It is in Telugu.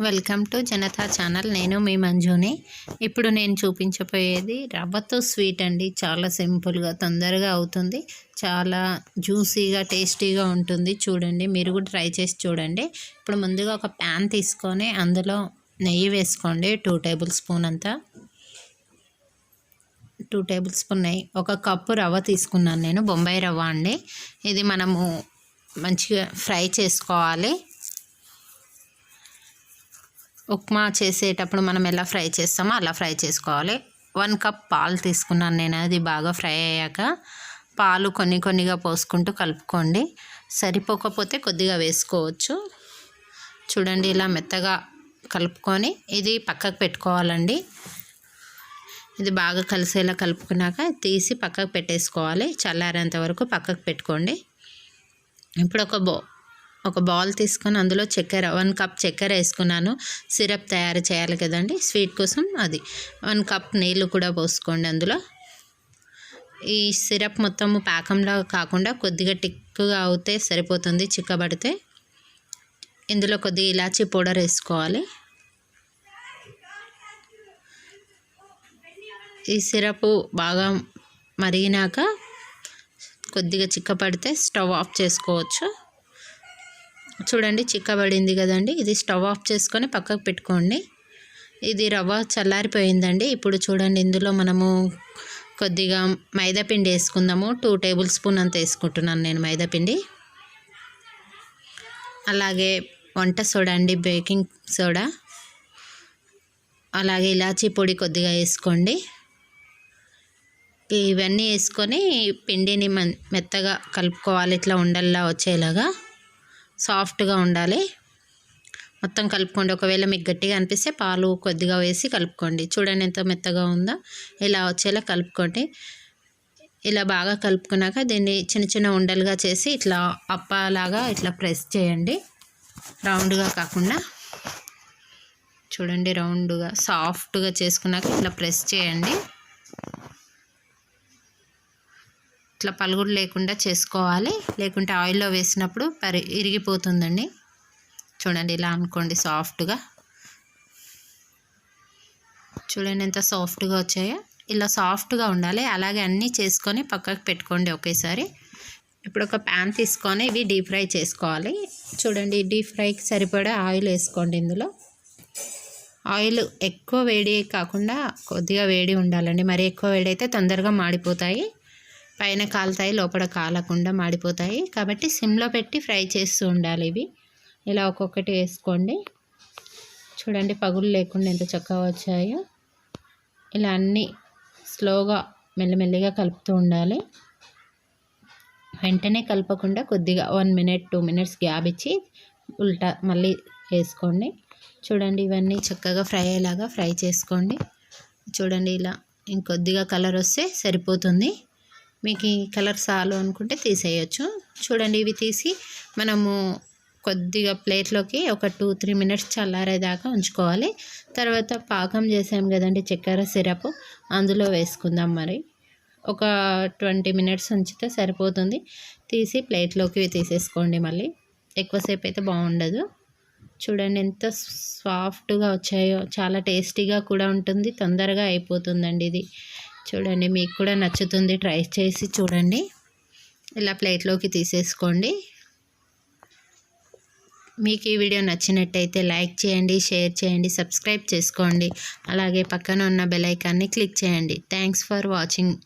Welcome to Janata channel. నేను మీ మంజుని. ఇప్పుడు నేను చూపించబోయేది రవ్వతో స్వీట్ అండి. చాలా సింపుల్గా తొందరగా అవుతుంది. చాలా జ్యూసీగా టేస్టీగా ఉంటుంది. చూడండి మీరు కూడా ట్రై చేసి చూడండి. ఇప్పుడు ముందుగా ఒక ప్యాన్ తీసుకొని అందులో నెయ్యి వేసుకోండి. టూ టేబుల్ స్పూన్ అంతా. టూ టేబుల్ స్పూన్ నెయ్యి. ఒక కప్పు రవ్వ తీసుకున్నాను నేను. బొంబాయి రవ్వ అండి. ఇది మనము మంచిగా ఫ్రై చేసుకోవాలి. ఉప్మా చేసేటప్పుడు మనం ఎలా ఫ్రై చేస్తామో అలా ఫ్రై చేసుకోవాలి. వన్ కప్ పాలు తీసుకున్నాను నేను అది బాగా ఫ్రై అయ్యాక పాలు కొన్ని కొన్నిగా పోసుకుంటూ కలుపుకోండి. సరిపోకపోతే కొద్దిగా వేసుకోవచ్చు. చూడండి ఇలా మెత్తగా కలుపుకొని ఇది పక్కకు పెట్టుకోవాలండి. ఇది బాగా కలిసేలా కలుపుకున్నాక తీసి పక్కకు పెట్టేసుకోవాలి. చల్లారేంత వరకు పక్కకు పెట్టుకోండి. ఇప్పుడు ఒక బో ఒక బౌల్ తీసుకొని అందులో చక్కెర వన్ కప్ చక్కెర వేసుకున్నాను. సిరప్ తయారు చేయాలి కదండి స్వీట్ కోసం అది. వన్ కప్ నీళ్ళు కూడా పోసుకోండి అందులో. ఈ సిరప్ మొత్తము పాకంలో కాకుండా కొద్దిగా టిక్కుగా అవుతే సరిపోతుంది చిక్కబడితే. ఇందులో కొద్దిగా ఇలాచీ పౌడర్ వేసుకోవాలి. ఈ సిరప్ బాగా మరిగినాక కొద్దిగా చిక్కపడితే స్టవ్ ఆఫ్ చేసుకోవచ్చు. చూడండి చిక్కబడింది కదండి. ఇది స్టవ్ ఆఫ్ చేసుకొని పక్కకు పెట్టుకోండి. ఇది రవ్వ చల్లారిపోయిందండి. ఇప్పుడు చూడండి ఇందులో మనము కొద్దిగా మైదాపిండి వేసుకుందాము. టూ టేబుల్ స్పూన్ అంత వేసుకుంటున్నాను నేను మైదాపిండి అలాగే వంట సోడా అండి బేకింగ్ సోడా. అలాగే ఇలాచీ పొడి కొద్దిగా వేసుకోండి. ఇవన్నీ వేసుకొని పిండిని మెత్తగా కలుపుకోవాలి. ఇట్లా ఉండల్లా వచ్చేలాగా. సాఫ్ట్గా ఉండాలి. మొత్తం కలుపుకోండి. ఒకవేళ మీకు గట్టిగా అనిపిస్తే పాలు కొద్దిగా వేసి కలుపుకోండి. చూడండి ఎంత మెత్తగా ఉందో. ఇలా వచ్చేలా కలుపుకోండి. ఇలా బాగా కలుపుకున్నాక దీన్ని చిన్న చిన్న ఉండలుగా చేసి ఇట్లా అప్పలాగా ఇట్లా ప్రెస్ చేయండి. రౌండ్గా కాకుండా చూడండి రౌండ్గా సాఫ్ట్గా చేసుకున్నాక ఇట్లా ప్రెస్ చేయండి. ఇట్లా పలుగుడు లేకుండా చేసుకోవాలి. లేకుంటే ఆయిల్లో వేసినప్పుడు పరి ఇరిగిపోతుందండి. చూడండి ఇలా అనుకోండి సాఫ్ట్గా. చూడండి ఎంత సాఫ్ట్గా వచ్చాయో. ఇలా సాఫ్ట్గా ఉండాలి. అలాగే అన్నీ చేసుకొని పక్కకు పెట్టుకోండి ఒకేసారి. ఇప్పుడు ఒక ప్యాన్ తీసుకొని ఇవి డీప్ ఫ్రై చేసుకోవాలి. చూడండి డీప్ ఫ్రైకి సరిపడా ఆయిల్ వేసుకోండి ఇందులో. ఆయిల్ ఎక్కువ వేడి కాకుండా కొద్దిగా వేడి ఉండాలండి. మరి ఎక్కువ వేడి అయితే తొందరగా మాడిపోతాయి. పైన కాలుతాయి లోపల కాలకుండా మాడిపోతాయి. కాబట్టి సిమ్లో పెట్టి ఫ్రై చేస్తూ ఉండాలి ఇవి. ఇలా ఒక్కొక్కటి వేసుకోండి. చూడండి పగులు లేకుండా ఎంత చక్కగా వచ్చాయో. ఇలా అన్నీ స్లోగా మెల్లమెల్లిగా కలుపుతూ ఉండాలి. వెంటనే కలపకుండా కొద్దిగా one minute two minutes gap ఇచ్చి ఉల్టా మళ్ళీ వేసుకోండి. చూడండి ఇవన్నీ చక్కగా ఫ్రై అయ్యేలాగా ఫ్రై చేసుకోండి. చూడండి ఇలా ఇంకొద్దిగా కలర్ వస్తే సరిపోతుంది. మీకు ఈ కలర్ చాలు అనుకుంటే తీసేయచ్చు. చూడండి ఇవి తీసి మనము కొద్దిగా ప్లేట్లోకి ఒక టూ త్రీ మినిట్స్ చల్లారేదాకా ఉంచుకోవాలి. తర్వాత పాకం చేసాం కదండి చక్కెర సిరప్. అందులో వేసుకుందాం మరి. ఒక ట్వంటీ మినిట్స్ ఉంచితే సరిపోతుంది. తీసి ప్లేట్లోకి తీసేసుకోండి మళ్ళీ. ఎక్కువసేపు అయితే బాగుండదు. చూడండి ఎంత సాఫ్ట్గా వచ్చాయో. చాలా టేస్టీగా కూడా ఉంటుంది. తొందరగా అయిపోతుందండి ఇది. చూడండి మీకు కూడా నచ్చుతుంది. ట్రై చేసి చూడండి. ఇలా ప్లేట్లోకి తీసేసుకోండి. మీకు ఈ వీడియో నచ్చినట్టయితే లైక్ చేయండి షేర్ చేయండి సబ్స్క్రైబ్ చేసుకోండి. అలాగే పక్కన ఉన్న బెల్ ఐకాన్ని క్లిక్ చేయండి. Thanks for watching.